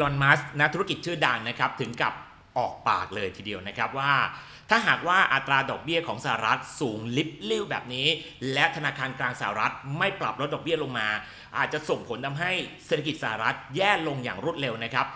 ลอน มัสนักธุรกิจชื่อดังนะครับถึงกับออกปากเลยทีเดียวนะครับว่า ถ้าหากว่าอัตราดอกเบี้ยของสหรัฐสูงลิบลิ่วแบบนี้ และธนาคารกลางสหรัฐไม่ปรับลดดอกเบี้ยลงมา อาจจะส่งผลทำให้เศรษฐกิจสหรัฐแย่ลงอย่างรวดเร็วนะครับ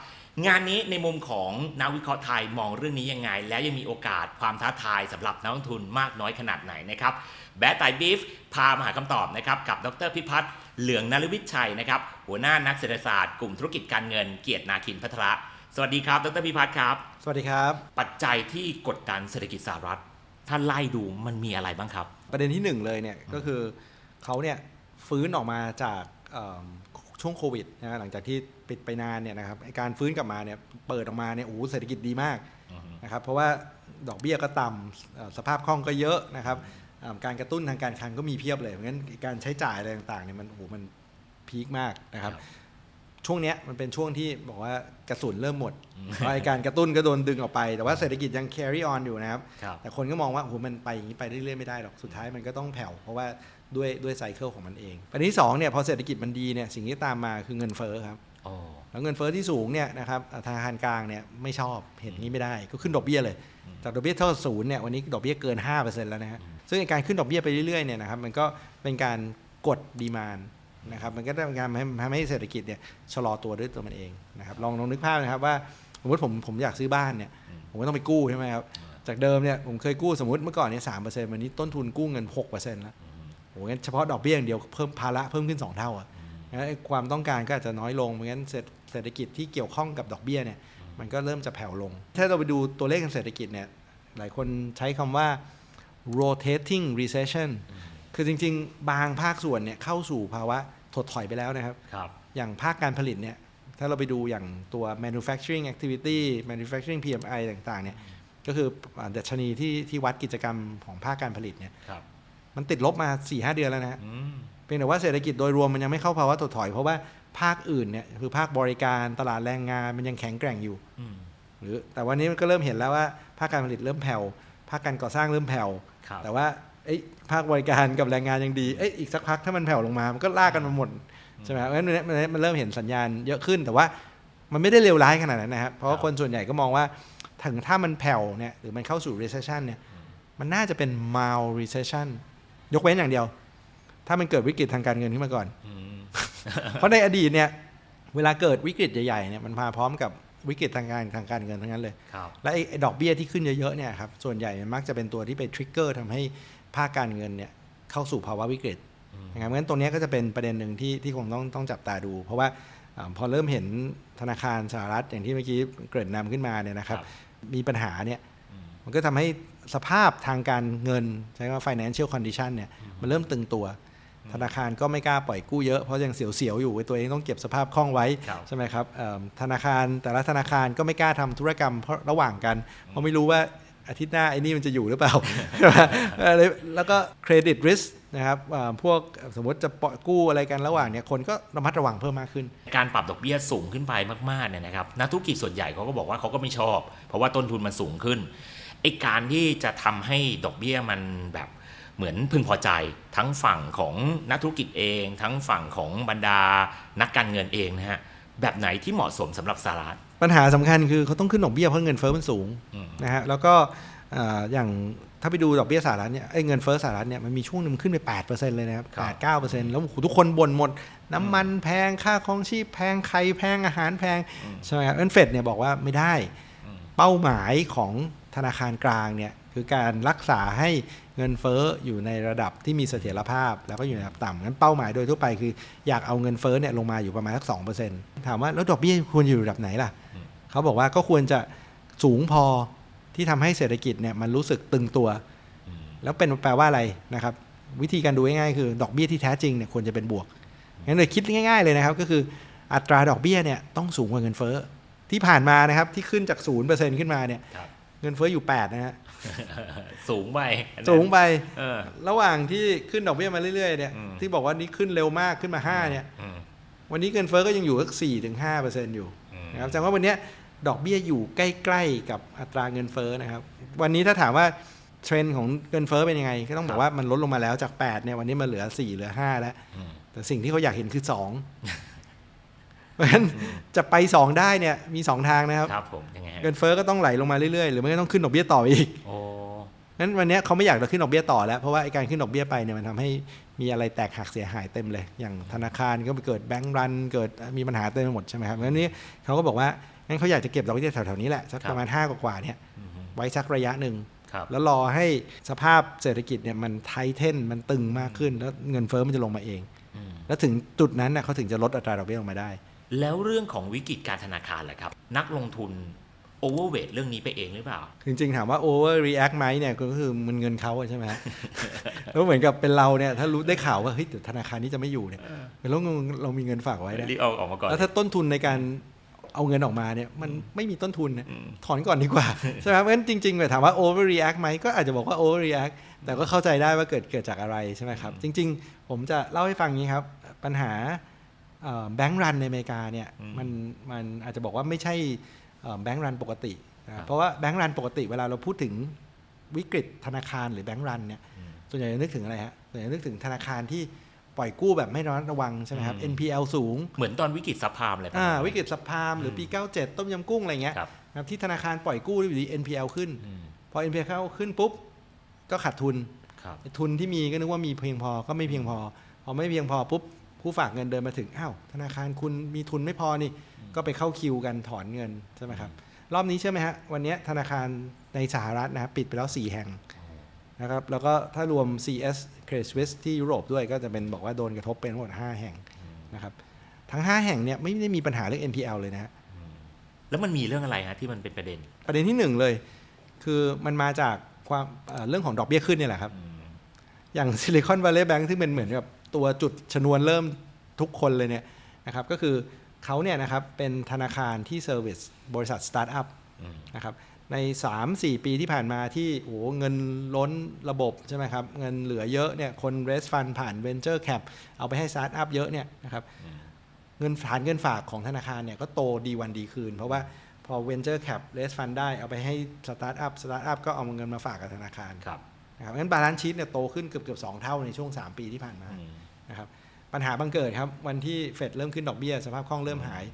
งานนี้ในมุมของนักวิเคราะห์ไทยมองเรื่องนี้ยังไง และยังมีโอกาสความท้าทายสำหรับนักลงทุนมากน้อยขนาดไหนนะครับแบทไตบีฟพามาหาคำตอบนะครับกับดรพิพัฒน์ เหลืองนฤวิชัยนะครับ หัวหน้านักเศรษฐศาสตร์กลุ่มธุรกิจการเงินเกียรตินาคินพัทระ สวัสดีครับ ดรพิพัฒน์ครับ สวัสดีครับ ปัจจัยที่กดดันเศรษฐกิจสหรัฐถ้าไล่ดูมันมีอะไรบ้างครับ ประเด็นที่หนึ่งเลยเนี่ยก็คือเขาเนี่ยฟื้นออกมาจากเอิ่มช่วงโควิดนะฮะหลังจากที่ปิดไปนานเนี่ยนะครับไอ้การฟื้นกลับมาเนี่ยเปิดออกมาเนี่ยโอ้โหเศรษฐกิจดีมากนะครับเพราะว่าดอกเบี้ยก็ต่ำเอ่อสภาพคล่องก็เยอะนะครับเอิ่ม การกระตุ้นทางการคลังก็มีเพียบเลยเพราะงั้นการใช้จ่ายอะไรต่างๆเนี่ยมันโอ้โหมันพีคมากนะครับครับช่วงเนี้ยมันเป็นช่วงที่บอกว่ากระสุนเริ่มหมดเพราะไอ้การกระตุ้นก็โดนดึงออกไป แต่ว่าเศรษฐกิจยัง carry on อยู่นะครับครับ แต่คนก็มองว่าโอ้โหมันไปอย่างนี้ไปเรื่อยๆไม่ได้หรอก สุดท้ายมันก็ต้องแผ่ว เพราะว่าด้วยด้วยไซเคิลของมันเอง ประเด็นที่สองเนี่ยพอเศรษฐกิจมันดีเนี่ยสิ่งที่ตามมาคือเงินเฟ้อครับโอ้แล้วเงินเฟ้อที่สูงเนี่ยนะครับธนาคารกลางเนี่ยไม่ชอบเห็นอย่างนี้ไม่ได้ก็ขึ้นดอกเบี้ยเลย จากดอกเบี้ยเท่าศูนย์เนี่ยวันนี้ดอกเบี้ยเกิน5%แล้วนะฮะ ซึ่งไอ้การขึ้นดอกเบี้ยไปเรื่อยๆเนี่ยนะครับมันก็เป็นการกดดีมานนะครับมันก็ทำการทำให้เศรษฐกิจเนี่ยชะลอตัวด้วยตัวมันเองนะครับลองลองนึกภาพนะครับว่าสมมติผมผมอยากซื้อบ้านเนี่ยผมก็ต้องไปกู้ใช่ไหมครับจากเดิมเนี่ยผมเคยกู้สมมติเมื่อก่อนเนี่ยสามเปอร์เซ็นต์วันนี้ต้นทุนกู้เงินหกเปอร์เซ็นต์แล้วโอ้โหงั้นเฉพาะดอกเบี้ยอย่างเดียวเพิ่มภาระเพิ่มขึ้นสองเท่าอะงั้นไอ้ความต้องการก็อาจจะน้อยลงเพราะงั้นเศรษฐเศรษฐกิจที่เกี่ยวข้องกับดอกเบี้ยเนี่ยมันก็เริ่มจะแผ่วลง ถ้าเราไปดูตัวเลขทางเศรษฐกิจเนี่ยหลายคนใช้คำว่า rotating recession คือจริง ๆ บางภาคส่วนเนี่ยเข้าสู่ภาวะถดถอยไปแล้วนะครับครับอย่างภาคการผลิตเนี่ยถ้าเราไปดูอย่างตัว manufacturing activity manufacturing PMI ต่างๆเนี่ยก็คืออ่าดัชนีที่ที่วัดกิจกรรมของภาคการผลิตเนี่ยครับมันติดลบมา4-5เดือนแล้วนะฮะอืมเพียงแต่ว่าเศรษฐกิจโดยรวมมันยังไม่เข้าภาวะถดถอย เพราะว่าภาคอื่นเนี่ยคือภาคบริการตลาดแรงงานมันยังแข็งแกร่งอยู่อืมหรือแต่วันนี้มันก็เริ่มเห็นแล้วว่าภาคการผลิตเริ่มแผ่วภาคการก่อสร้างเริ่มแผ่วครับ แต่ว่าเอ้ยภาคบริการกับแรงงานยังดีเอ้ยอีกสักพักถ้ามันแผ่วลงมา มันก็ลากกันมาหมดใช่ไหมครับเพราะฉะนั้นมันมันเริ่มเห็นสัญญาณเยอะขึ้นแต่ว่ามันไม่ได้เลวร้ายขนาดนั้นนะครับ เพราะว่าคนส่วนใหญ่ก็มองว่าถึงถ้ามันแผ่วเนี่ยหรือมันเข้าสู่ recession เนี่ยมันน่าจะเป็น mild recession ยกเว้นอย่างเดียว ถ้ามันเกิดวิกฤตทางการเงินขึ้นมาก่อนอืมเพราะในอดีตเนี่ย เวลาเกิดวิกฤตใหญ่ๆเนี่ยมันมาพร้อมกับ วิกฤตทางการทางการเงินทั้งนั้นเลยครับและไอ้ไอ้ดอกเบี้ยที่ขึ้นเยอะๆเนี่ยครับส่วนใหญ่มันมักจะเป็นตัวที่ไปทริกเกอร์ทำให้ภาคการเงินเนี่ยเข้าสู่ภาวะวิกฤตอืมนะครับงั้นตรงเนี้ยก็จะเป็นประเด็นหนึ่งที่ที่คงต้องต้องจับตาดู เพราะว่าอาพอเริ่มเห็นธนาคารสหรัฐอย่างที่เมื่อกี้เกริ่นนำขึ้นมาเนี่ยนะครับครับมีปัญหาเนี่ยอืมมันก็ทำให้สภาพทางการเงินใช้คำว่า financial condition เนี่ยมันเริ่มตึงตัว ธนาคารก็ไม่กล้าปล่อยกู้เยอะเพราะยังเสียวๆอยู่ตัวเองต้องเก็บสภาพคล่องไว้ครับใช่ไหมครับเอิ่มธนาคารแต่ละธนาคารก็ไม่กล้าทำธุรกรรมเพราะระหว่างกัน เพราะไม่รู้ว่าอาทิตย์หน้าไอ้นี่มันจะอยู่หรือเปล่าใช่ไหมเออแล้วก็เครดิตริสนะครับอ่าพวกสมมติจะปล่อยกู้อะไรกันระหว่างเนี่ยคนก็ระมัดระวังเพิ่มมากขึ้น การปรับดอกเบี้ยสูงขึ้นไปมากๆเนี่ยนะครับนักธุรกิจส่วนใหญ่เขาก็บอกว่าเขาก็ไม่ชอบ เพราะว่าต้นทุนมันสูงขึ้นไอ้การที่จะทำให้ดอกเบี้ยมันแบบ เหมือนพึงพอใจ ทั้งฝั่งของนักธุรกิจเอง ทั้งฝั่งของบรรดานักการเงินเองนะฮะแบบไหนที่เหมาะสมสำหรับสหรัฐปัญหาสำคัญคือเขาต้องขึ้นดอกเบี้ยเพราะเงินเฟ้อมันสูงอืมนะฮะแล้วก็อ่าอย่างถ้าไปดูดอกเบี้ยสหรัฐเนี่ยไอ้เงินเฟ้อสหรัฐเนี่ยมันมีช่วงหนึงขึ้นไป 8%เลยนะครับครับ8 9%แล้วโอ้โหทุกคนบ่นหมด น้ำมันแพงค่าครองชีพแพงไข่แพงอาหารแพง ใช่ไหมครับเอ็นเฟดเนี่ยบอกว่าไม่ได้อืมเป้าหมายของธนาคารกลางเนี่ยคือการรักษาให้ เงินเฟ้ออยู่ในระดับที่มีเสถียรภาพ แล้วก็อยู่ในระดับต่ำงั้นเป้าหมายโดยทั่วไปคืออยากเอาเงินเฟ้อเนี่ยลงมาอยู่ประมาณสักสองเปอร์เซ็นต์ถามว่าแล้วดอกเบี้ยควรอยู่ระดับไหนล่ะเขาบอกว่าก็ควรจะสูงพอที่ทำให้เศรษฐกิจเนี่ยมันรู้สึกตึงตัว แล้วเป็นแปลว่าอะไรนะครับวิธีการดูง่ายๆคือดอกเบี้ยที่แท้จริงเนี่ยควรจะเป็นบวกงั้นเลยคิดง่าย ๆเลยนะครับ ก็คืออัตราดอกเบี้ยเนี่ยต้องสูงกว่าเงินเฟ้อที่ผ่านมานะครับที่ขึ้นจากศูนย์เปอร์เซ็นต์ขึ้นมาเนี่ย เงินเฟ้ออยู่8นะฮะสูงไปอันนั้นสูงไปเออระหว่างที่ขึ้นดอกเบี้ยมาเรื่อยๆเนี่ยอืมที่บอกว่านี้ขึ้นเร็วมากขึ้นมา 5 เนี่ยอืมวันนี้เงินเฟ้อก็ยังอยู่สักสี่ถึงห้าเปอร์เซ็นต์อยู่อืมนะครับแสดงว่าวันเนี้ยดอกเบี้ยอยู่ใกล้ๆกับอัตราเงินเฟ้อนะครับ วันนี้ถ้าถามว่าเทรนด์ของเงินเฟ้อเป็นยังไง ก็ต้องบอกว่ามันลดลงมาแล้วจาก8เนี่ยวันนี้มันเหลือ 4 เหลือ 5 แล้วอืมแต่สิ่งที่เขาอยากเห็นคือ2เพ ราะฉเพราะฉะนั้นจะไป 2 ได้เนี่ยมี 2 ทางนะครับครับผมยังไงฮะเงินเฟ้อก็ต้องไหลลงมาเรื่อยๆ หรือไม่ก็ต้องขึ้นดอกเบี้ยต่ออีกโอ้งั้นวันเนี้ยเขาไม่อยากจะขึ้นดอกเบี้ยต่อแล้วเพราะว่าไอ้การขึ้นดอกเบี้ยไปเนี่ยมันทำให้มีอะไรแตกหักเสียหายเต็มเลย อย่างธนาคารก็ไปเกิดแบงก์รัน เกิดมีปัญหาเต็มไปหมดใช่ไหมครับงั้นนี่เขาก็บอกว่างั้นเขาอยากจะเก็บดอกเบี้ยแถวๆนี้แหละสักประมาณ5กว่าๆเนี่ยอืมฮึไว้สักระยะหนึ่งครับแล้วรอให้สภาพเศรษฐกิจเนี่ยมันไทเทนมันตึงมากขึ้น แล้วเงินเฟ้อมันจะลงมาเองอืมแล้วถึงจุดนั้นน่ะเขาถึงจะลดอัตราดอกเบี้ยลงมาได้ แล้วเรื่องของวิกฤตการธนาคารล่ะครับ นักลงทุนโอเวอร์เวทเรื่องนี้ไปเองหรือเปล่า จริงๆ ถามว่า over react ไหมเนี่ยก็คือมันเงินเขาอะใช่ไหมฮะแล้วเหมือนกับเป็นเราเนี่ยถ้ารู้ได้ข่าวว่าเฮ้ยเดี๋ยวธนาคารนี้จะไม่อยู่เนี่ยแล้วเราเรามีเงินฝากไว้นะรีบเอาออกมาก่อนแล้วถ้าต้นทุนในการเอาเงินออกมาเนี่ยมันไม่มีต้นทุนนะอืมถอนก่อนดีกว่าใช่ไหมเพราะฉะนั้นจริงๆเนี่ยถามว่า over react ไหมก็อาจจะบอกว่า over react แต่ก็เข้าใจได้ว่าเกิดเกิดจากอะไรใช่ไหมครับจริง ๆ ผมจะเล่าให้ฟังอย่างนี้ครับปัญหา แบงก์รันในอเมริกาเนี่ยมันมันอาจจะบอกว่าไม่ใช่แบงก์รันปกตินะเพราะว่าแบงก์รันปกติเวลาเราพูดถึงวิกฤตธนาคารหรือแบงก์รันเนี่ยอืมส่วนใหญ่จะนึกถึงอะไรฮะส่วนใหญ่นึกถึงธนาคารที่ปล่อยกู้แบบไม่ระมัดระวังใช่ไหมครับอืม NPL สูง เหมือนตอนวิกฤตซับพลามอะไรประอ่ามาณนั้นวิกฤตสัพพามหรือปี 97 ต้มยำกุ้งอะไรเงี้ยครับนะครับที่ธนาคารปล่อยกู้อยู่ดี NPL ขึ้นอืมพอ NPL ขึ้นปุ๊บ ก็ขาดทุนครับทุนที่มีก็นึกว่ามีเพียงพอก็ไม่เพียงพอ พอไม่เพียงพอปุ๊บ ผู้ฝากเงินเดินมาถึงอ้าวธนาคารคุณมีทุนไม่พอนี่ก็ไปเข้าคิวกันถอนเงินใช่ไหมครับรอบนี้เชื่อไหมฮะวันเนี้ยธนาคารในสหรัฐนะครับปิดไปแล้ว 4 แห่งนะครับแล้วก็ถ้ารวม CS Credit Suisse ที่ยุโรปด้วยก็จะเป็นบอกว่าโดนกระทบเป็นทั้งหมด 5 แห่งนะครับทั้ง 5 แห่งเนี่ยไม่ได้มีปัญหาเรื่อง NPL เลยนะฮะแล้วมันมีเรื่องอะไรฮะที่มันเป็นประเด็น ประเด็นที่หนึ่งเลย คือมันมาจากความเอ่อเรื่องของดอกเบี้ยขึ้นเนี่ยแหละครับอืมอย่าง Silicon Valley Bank ซึ่งเป็นเหมือนกับ ตัวจุดชนวนเริ่มทุกคนเลยเนี่ยนะครับก็คือเขาเนี่ยนะครับเป็นธนาคารที่เซอร์วิสบริษัทสตาร์ทอัพอืมนะครับใน 3-4 ปีที่ผ่านมาที่โอ้โหเงินล้นระบบใช่ไหมครับเงินเหลือเยอะเนี่ยคน raise fund ผ่าน venture cap เอาไปให้สตาร์ทอัพเยอะเนี่ยนะครับอืมเงินฐานเงินฝากของธนาคารเนี่ยก็โตดีวันดีคืน เพราะว่าพอ venture cap raise fund ได้เอาไปให้สตาร์ทอัพสตาร์ทอัพก็เอาเงินมาฝากกับธนาคารครับนะครับงั้นบาลานซ์ชีตเนี่ยโตขึ้นเกือบเกือบสองเท่าในช่วง 3 ปีที่ผ่านมาอืม นะครับปัญหาบังเกิดครับ วันที่เฟดเริ่มขึ้นดอกเบี้ย สภาพคล่องเริ่มหาย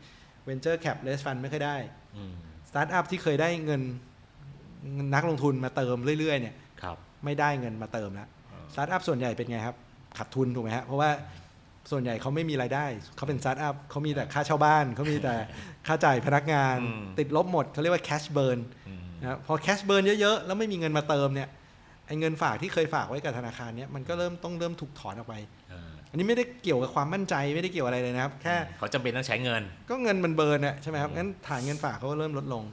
Venture Cap Raise Fund ไม่ค่อยได้อืมสตาร์ทอัพที่เคยได้เงินนักลงทุนมาเติมเรื่อย ๆ เนี่ยครับไม่ได้เงินมาเติมแล้วอ่าสตาร์ทอัพส่วนใหญ่เป็นไงครับ ขาดทุนถูกไหมฮะเพราะว่าส่วนใหญ่เขาไม่มีรายได้ เขาเป็นสตาร์ทอัพเขามีแต่ค่าเช่าบ้าน เขามีแต่ค่าจ่ายพนักงานอืมติดลบหมดเขาเรียกว่า cash burn อืมนะครับพอ cash burn เยอะ ๆ แล้วไม่มีเงินมาเติมเนี่ยไอ้เงินฝากที่เคยฝากไว้กับธนาคารเนี่ยมันก็เริ่มต้องเริ่มถูกถอนออกไปเอออันนี้ไม่ได้เกี่ยวกับความมั่นใจไม่ได้เกี่ยวอะไรเลยนะครับ แค่เขาจำเป็นต้องใช้เงิน ก็เงินมันเบิร์นอะใช่ไหมครับอืมงั้นฐานเงินฝากเขาก็เริ่มลดลง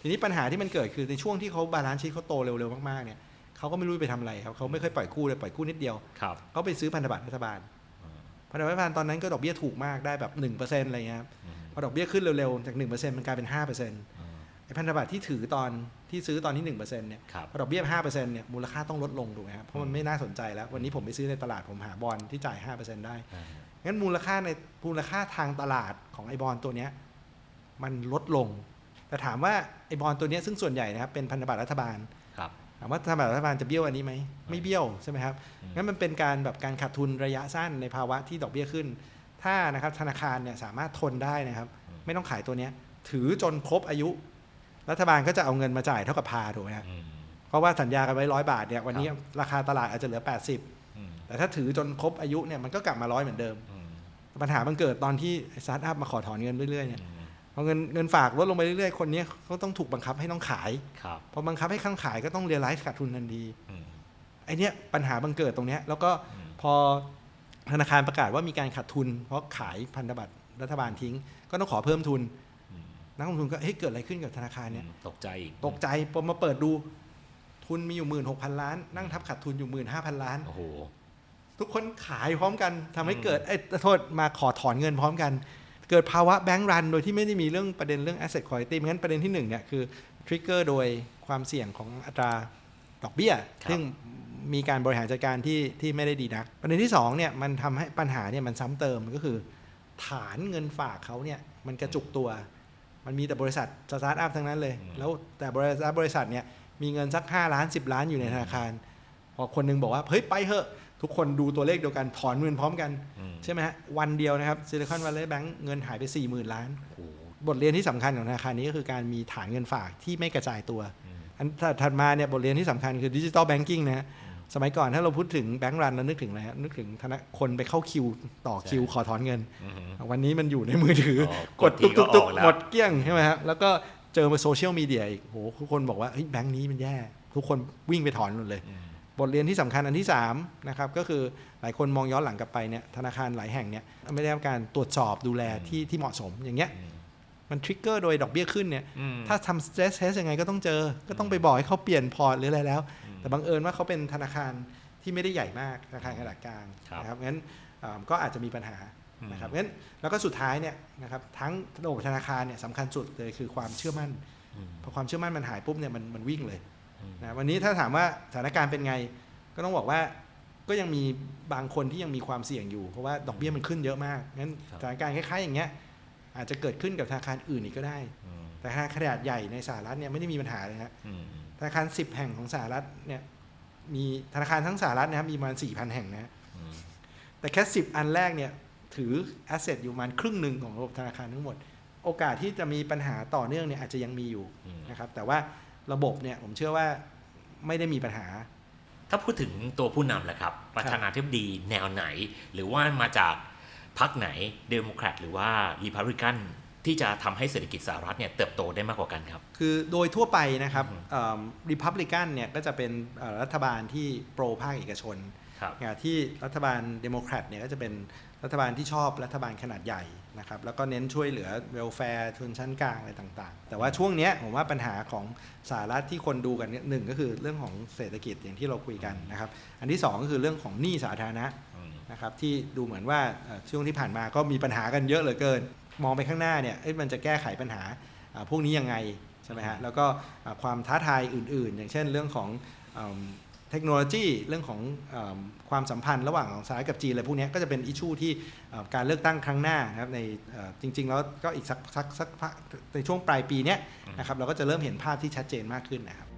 ทีนี้ปัญหาที่มันเกิดคือในช่วงที่เขาบาลานซ์ชีตเขาโตเร็วๆมากๆเนี่ยเขาก็ไม่รู้ไปทำอะไรครับเขาไม่เคยปล่อยกู้เลยปล่อยกู้นิดเดียวครับ เขาไปซื้อพันธบัตรรัฐบาลอืมพันธบัตรรัฐบาลตอนนั้นก็ดอกเบี้ยถูกมากได้แบบ1%อะไรเงี้ยครับอืมพอดอกเบี้ยขึ้นเร็วๆจาก1%มันกลายเป็น5%อืมไอ้ พันธบัตรที่ถือตอนที่ซื้อตอนที่1%เนี่ยครับพอดอกเบี้ย5%เนี่ยมูลค่าต้องลดลงถูกไหมครับเพราะมันไม่น่าสนใจแล้ว วันนี้ผมไปซื้อในตลาดผมหาบอลที่จ่าย 5%ได้อ่างั้นมูลค่าในมูลค่าทางตลาดของไอบอลตัวเนี้ยมันลดลง แต่ถามว่าไอบอลตัวเนี้ยซึ่งส่วนใหญ่นะครับเป็นพันธบัตรรัฐบาลครับถามว่าพันธบัตรรัฐบาลจะเบี้ยวอันนี้ไหมไม่เบี้ยวใช่ไหมครับอืมงั้นมันเป็นการแบบการขาดทุนระยะสั้นในภาวะที่ดอกเบี้ยขึ้น ถ้านะครับธนาคารเนี่ยสามารถทนได้นะครับ ไม่ต้องขายตัวเนี้ยถือจนครบอายุ รัฐบาลก็จะเอาเงินมาจ่ายเท่ากับพาถูกไหมครับอืมเพราะว่าสัญญากันไว้ร้อยบาทเนี่ยวันนี้ครับราคาตลาดอาจจะเหลือ 80อืมแต่ถ้าถือจนครบอายุเนี่ยมันก็กลับมาร้อยเหมือนเดิมอืมปัญหามันเกิดตอนที่สตาร์ทอัพมาขอถอนเงินเรื่อยๆเนี่ยอืมพอเงินเงินฝากลดลงไปเรื่อยๆคนเนี้ยเขาต้องถูกบังคับให้ต้องขายครับพอบังคับให้ข้างขายก็ต้องเรียลไลซ์ขาดทุนทันทีอืมไอเนี้ยปัญหาบังเกิดตรงเนี้ยแล้วก็อืมพอธนาคารประกาศว่ามีการขาดทุน เพราะขายพันธบัตรรัฐบาลทิ้ง ก็ต้องขอเพิ่มทุนอืม นักลงทุนก็เฮ้ยเกิดอะไรขึ้นกับธนาคารเนี่ยตกใจอีกตกใจพอมาเปิดดู ทุนมีอยู่หมื่นหกพันล้าน นั่งทับขาดทุนอยู่หมื่นห้าพันล้านโอ้โหทุกคนขายพร้อมกันทำให้อืมเกิดเอ้ยโทษมาขอถอนเงินพร้อมกัน เกิดภาวะแบงก์รัน โดยที่ไม่ได้มีเรื่องประเด็นเรื่อง asset quality เพราะฉะนั้นประเด็นที่หนึ่งเนี่ยคือทริกเกอร์โดยความเสี่ยงของอัตราดอกเบี้ย ซึ่งมีการบริหารจัดการที่ที่ไม่ได้ดีนัก ประเด็นที่สองเนี่ยมันทำให้ปัญหาเนี่ยมันซ้ำเติมก็คือ ฐานเงินฝากเขาเนี่ยมันกระจุกตัว มันมีแต่บริษัทสตาร์ทอัพทั้งนั้นเลยอืมแล้วแต่บริษัทบริษัทเนี่ยมีเงินสัก 5 ล้าน 10 ล้านอยู่ในธนาคาร พอคนหนึงบอกว่า เฮ้ย ไปเถอะ ทุกคนดูตัวเลขเดียวกัน ถอนเงินพร้อมกันอืมใช่ไหมฮะ วันเดียวนะครับซิลิคอนวัลเลย์แบงก์เงินหายไป 4 0,000 ล้านโอ้โหบทเรียนที่สำคัญของธนาคารนี้ก็คือการมีฐานเงินฝากที่ไม่กระจายตัวอืมอันถัดมาเนี่ยบทเรียนที่สำคัญคือดิจิตอลแบงกิ้งนะฮะ สมัยก่อนถ้าเราพูดถึงแบงก์รันเรานึกถึงอะไรฮะนึกถึงธนาคนไปเข้าคิวต่อคิวขอถอนเงินอืมวันนี้มันอยู่ในมือถืออ๋อกกดดทีตุ๊กก็ตุ๊กตุ๊กออกแล้วหมดเกลี้ยงใช่ไหมฮะแล้วก็เจอมาโซเชียลมีเดียอีกโหทุกคนบอกว่าเฮ้ยแบงก์นี้มันแย่ ทุกคนวิ่งไปถอนหมดเลยอืมบทเรียนที่สำคัญอันที่3นะครับก็คือหลายคนมองย้อนหลังกลับไปเนี่ยธนาคารหลายแห่งเนี่ยไม่ได้รับการตรวจสอบดูแลที่ที่เหมาะสมอย่างเงี้ยอืมมันทริกเกอร์โดยดอกเบี้ยขึ้นเนี่ยอืมถ้าทำ stress test ยังไงก็ต้องเจอ ก็ต้องไปบอกให้เขาเปลี่ยนพอร์ตหรืออะไรแล้วอืม แต่บังเอิญว่าเขาเป็นธนาคารที่ไม่ได้ใหญ่มากธนาคารขนาดกลางครับนะครับงั้นเอ่อก็อาจจะมีปัญหาอืมนะครับงั้นแล้วก็สุดท้ายเนี่ยนะครับทั้งระบบธนาคารเนี่ยสำคัญสุดเลยคือความเชื่อมั่นอืมพอความเชื่อมั่นมันหายปุ๊บเนี่ยมันมันวิ่งเลยอืมนะวันนี้ถ้าถามว่าสถานการณ์เป็นไง ก็ต้องบอกว่าก็ยังมีบางคนที่ยังมีความเสี่ยงอยู่ เพราะว่าดอกเบี้ยมันขึ้นเยอะมากงั้นครับสถานการณ์คล้ายๆอย่างเงี้ยอาจจะเกิดขึ้นกับธนาคารอื่นอีกก็ได้อืมแต่ธนาคารขนาดใหญ่ในสหรัฐเนี่ยไม่ได้มีปัญหาเลยฮะอืม ธนาคาร 10 แห่งของสหรัฐเนี่ยมีธนาคารทั้งสหรัฐนะครับมีประมาณ 4,000 แห่งนะฮะอืมแต่แค่ 10 อันแรกเนี่ยถือแอสเซทอยู่ประมาณครึ่งหนึ่งของระบบธนาคารทั้งหมด โอกาสที่จะมีปัญหาต่อเนื่องเนี่ยอาจจะยังมีอยู่อืมนะครับแต่ว่าระบบเนี่ยผมเชื่อว่าไม่ได้มีปัญหา ถ้าพูดถึงตัวผู้นำแหละครับ ประธานาธิบดีแนวไหน หรือว่ามาจากพรรคไหนเดโมแครตหรือว่ารีพับลิกัน ที่จะทำให้เศรษฐกิจสหรัฐเนี่ยเติบโตได้มากกว่ากันครับ คือโดยทั่วไปนะครับอืมริพับลิกันเนี่ยก็จะเป็นเอ่อรัฐบาลที่โปรภาคเอกชนครับอย่างที่รัฐบาลเดโมแครตเนี่ยก็จะเป็นรัฐบาลที่ชอบรัฐบาลขนาดใหญ่นะครับแล้วก็เน้นช่วยเหลือเวลแฟร์ชนชั้นกลางอะไรต่างๆ แต่ว่าช่วงเนี้ยผมว่าปัญหาของสหรัฐที่คนดูกันเนี่ยหนึ่งก็คือเรื่องของเศรษฐกิจอย่างที่เราคุยกันนะครับอันที่สองก็คือเรื่องของหนี้สาธารณะอืมนะครับที่ดูเหมือนว่าเอ่อช่วงที่ผ่านมาก็มีปัญหากันเยอะเหลือเกิน มองไปข้างหน้าเนี่ยมันจะแก้ไขปัญหาพวกนี้ยังไงใช่ไหมฮะแล้วก็ความท้าทายอื่น ๆ อย่างเช่นเรื่องของเทคโนโลยีเรื่องของอความสัมพันธ์ระหว่างของสหรัฐกับจีนอะไรพวกนี้ก็จะเป็นอิชูที่การเลือกตั้งครั้งหน้านะครับในจริง ๆ แล้วก็อีกสักสักสักพักในช่วงปลายปีเนี้ยนะครับเราก็จะเริ่มเห็นภาพที่ชัดเจนมากขึ้นนะครับ